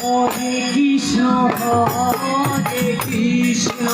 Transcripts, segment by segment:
Hare Krishna Hare Krishna.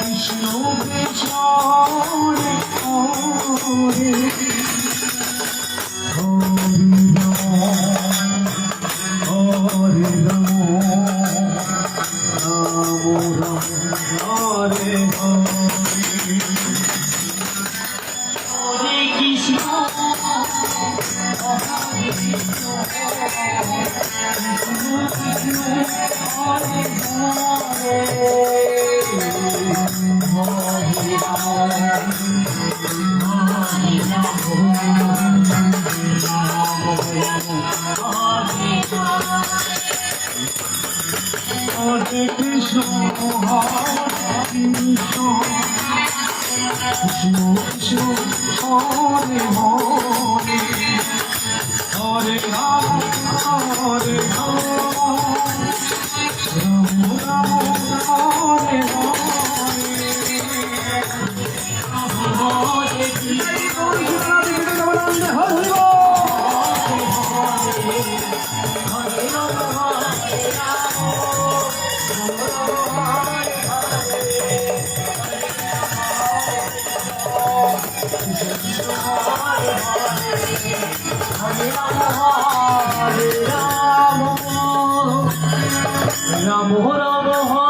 Krishna Krishna Ram Ram Ram Ram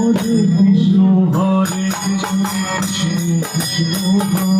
Hare Krishna, Hare Krishna, Krishna Krishna,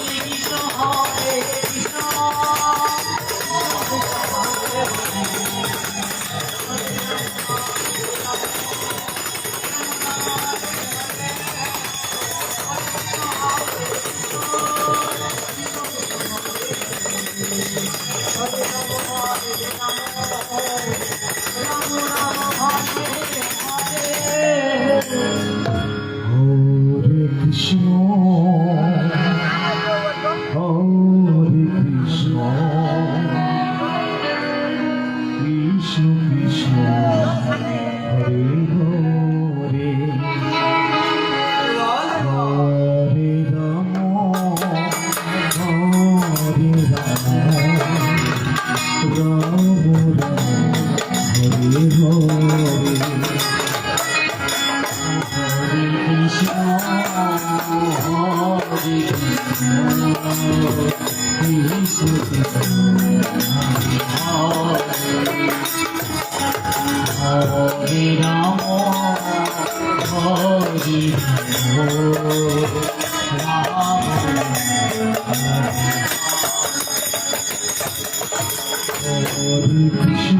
Krishna Hare Krishna Hare Krishna.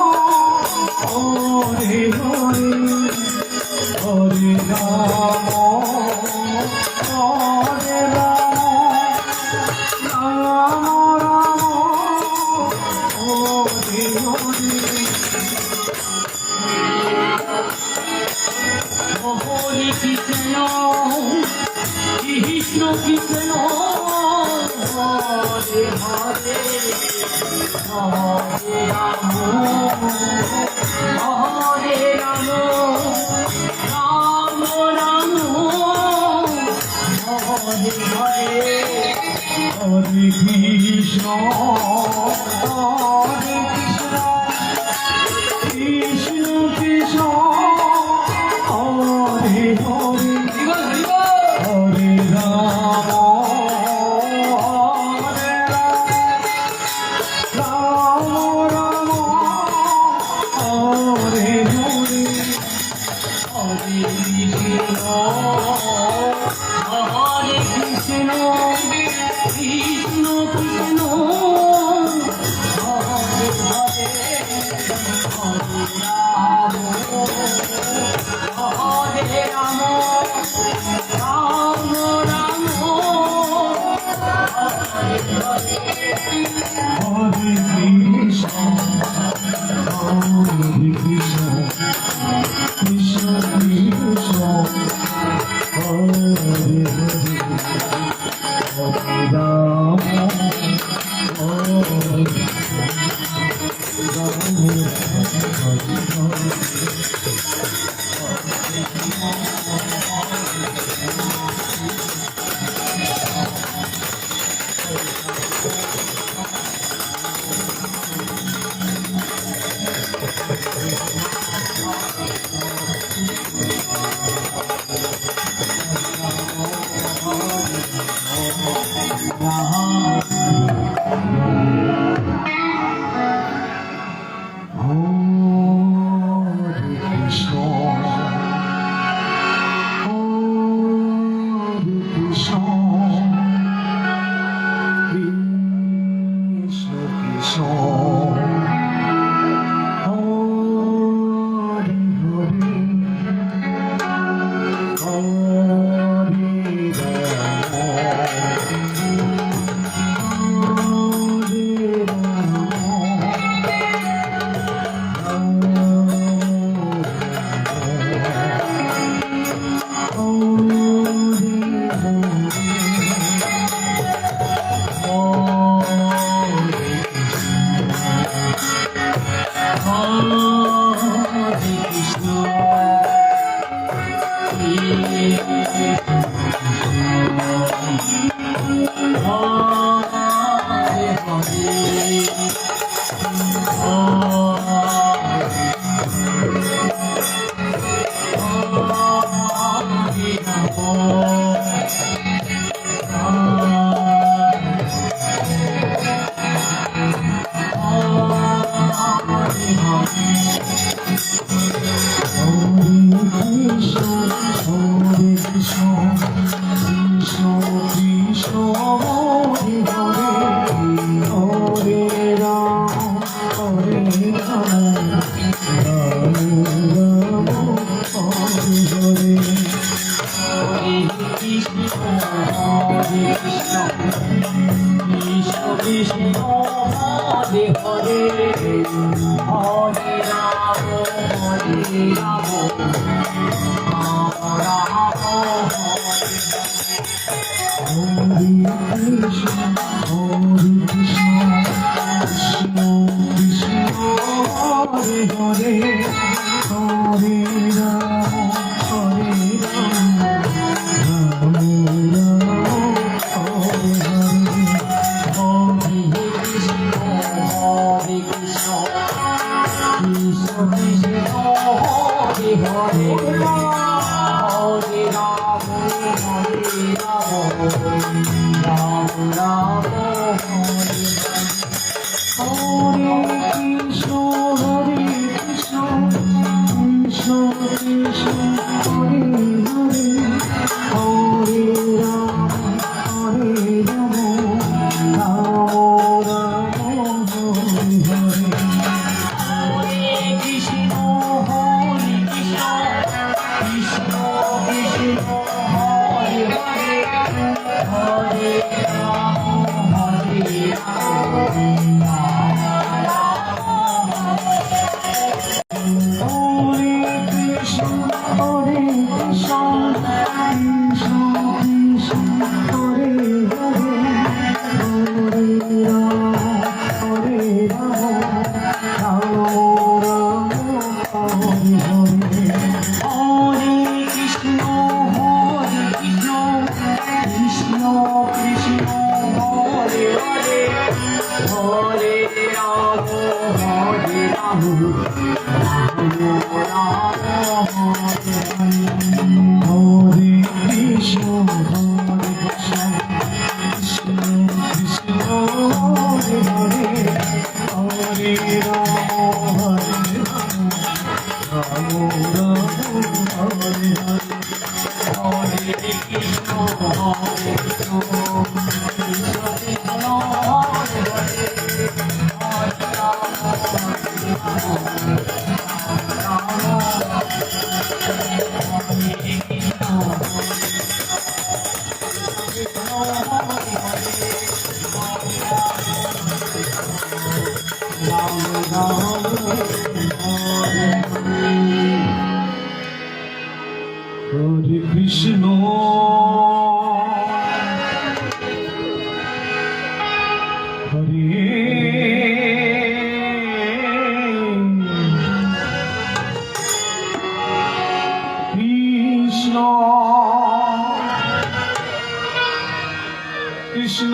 Hare Hare Hare Ram. Hari Krishna 是。রাম Ram Hare Krishna Ram Hare Ram Ram Krishna